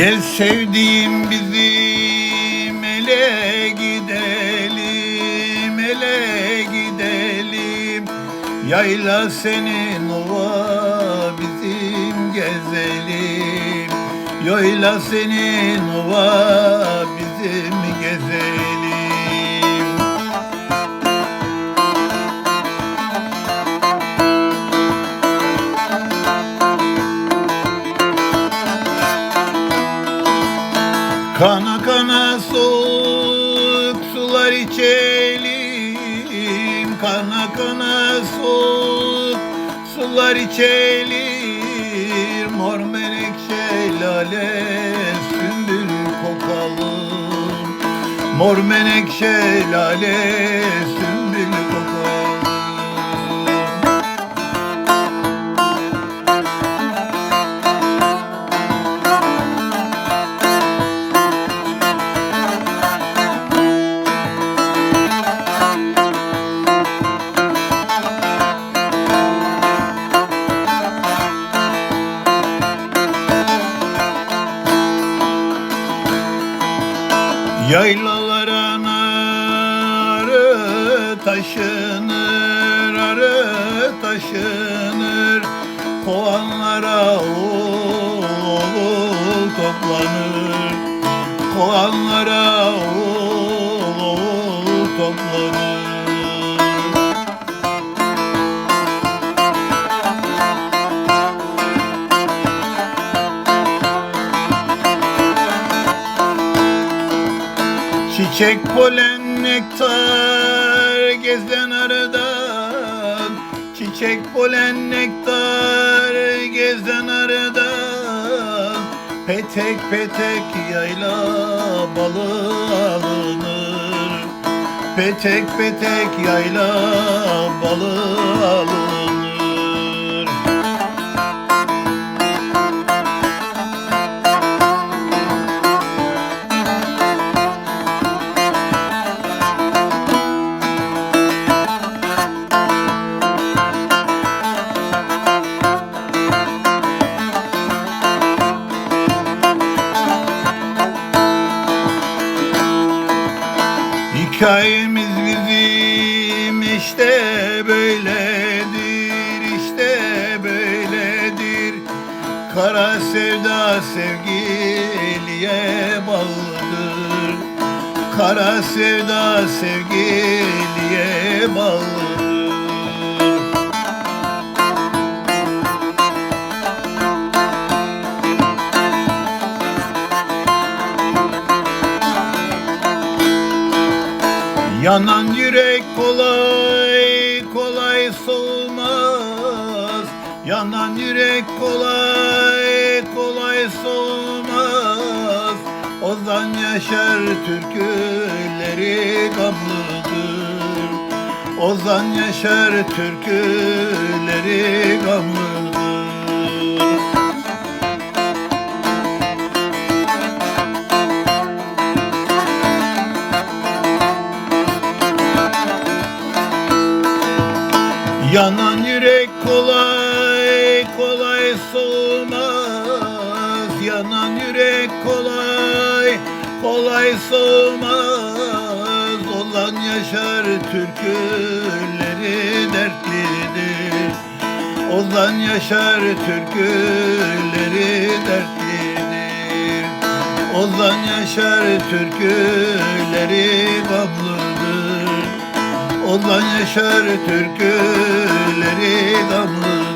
Gel sevdiğim bizim ele gidelim, ele gidelim. Yayla senin ova bizim gezelim. Yayla senin ova bizim gezelim. Kana kana soğuk sular içelim. Kana kana soğuk sular içelim. Mor menekşe lale sümbül kokalım. Mor menekşe lale Yaylalara arı taşınır, arı taşınır. Kovanlara oğul toplanır. Kovanlara oğul toplanır Çiçek polen nektar gezen aradan. Çiçek polen nektar gezen aradan. Petek petek yayla balı alınır. Petek petek yayla balı alınır Hikayemiz bizim işte böyledir, işte böyledir. Kara sevda sevgiliye bağlıdır. Kara sevda sevgiliye bağlıdır. Yanan yürek kolay kolay soğumaz Yanan yürek kolay kolay soğumaz Ozan Yaşar türküleri gamlıdır. Ozan Yaşar türküleri gamlıdır Yanan yürek kolay kolay soğumaz. Yanan yürek kolay kolay soğumaz. Olan yaşar türküleri dertlidir. Ozan Yaşar türküleri dertlidir. Ozan Yaşar türküleri gamlıdır Ozan Yaşar türküleri gamlı